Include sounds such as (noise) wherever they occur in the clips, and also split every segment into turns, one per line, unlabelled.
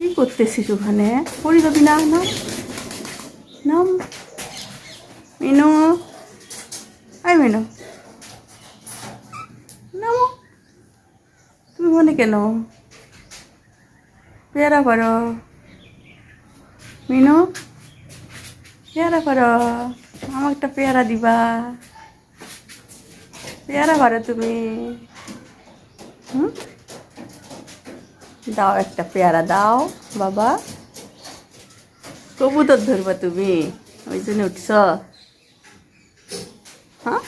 কি করতেছিস ওখানে? পড়ি যাবি না? নাম? মিনু? আই মিনু। নামো? তুমি ওখানে কেন? পেয়ারা পারো মিনু? পেয়ারা পারো আমার একটা পেয়ারা দিবা। পেয়ারা পারো তুমি। হুম? দাও একটা পেয়ারা, দাও বাবা। কবুতর ধরবা তুমি, ওই জন্য উঠছ। হ্যাঁ?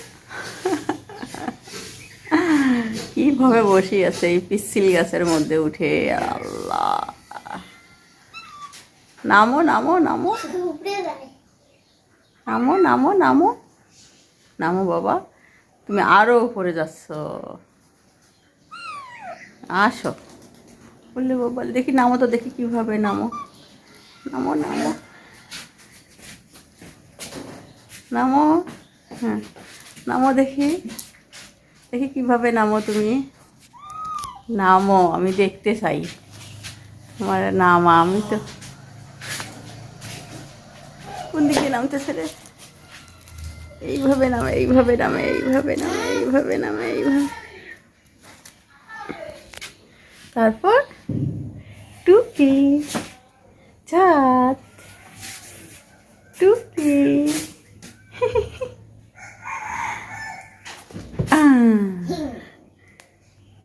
কীভাবে বসে আছে এই পিচ্ছিল গাছের মধ্যে উঠে, আল্লাহ। নামো নামো নামো। নামো নামো নামো। নামো বাবা, তুমি আরও উপরে যাচ্ছ। আসো। বললে বাবা দেখি নামো তো, দেখি কীভাবে নামো। নামো নামো। নামো হ্যাঁ। নামো দেখি। দেখি কীভাবে নামো তুমি। নামো, আমি দেখতে চাই। তোমার নামা, আমি তো কোন দিকে নামতে রে এইভাবে নামে এইভাবে নামে এইভাবে নামে এইভাবে নামে, এইভাবে। তারপর? টুপি। ছাদ টুপি। (laughs) আ